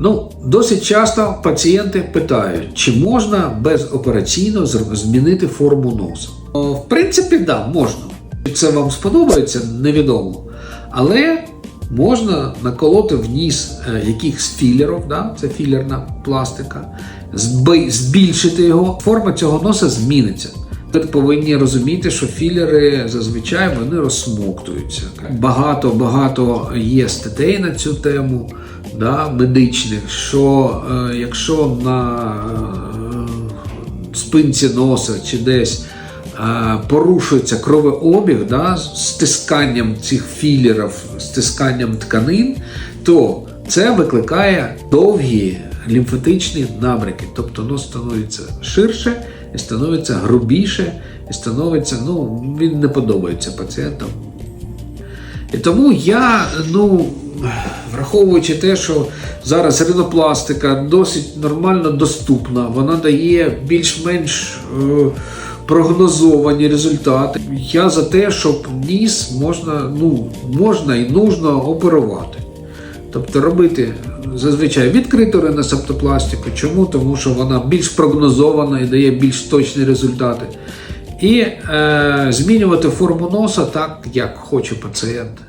Ну, досить часто пацієнти питають, чи можна безопераційно змінити форму носа. В принципі, да, можна. Чи це вам сподобається, невідомо. Але можна наколоти в ніс е, якихось філерів, да? це філерна пластика, збільшити його, форма цього носа зміниться. Ви повинні розуміти, що філери зазвичай вони розсмоктуються. Багато багато є статей на цю тему да, медичних, що е, якщо на е, спинці носа чи десь е, порушується кровообіг да, з стисканням цих філерів, стисканням тканин, то це викликає довгі лімфатичні набряки. Тобто воно становиться ширше і становиться грубіше, і становиться, ну, він не подобається пацієнтам. І тому я, ну, враховуючи те, що зараз ринопластика досить нормально доступна, вона дає більш-менш е, прогнозовані результати. Я за те, щоб ніс можна, ну, можна і нужно оперувати. Тобто робити зазвичай відкриту риносептопластику. Чому? Тому що вона більш прогнозована і дає більш точні результати. І е, змінювати форму носа так, як хоче пацієнт.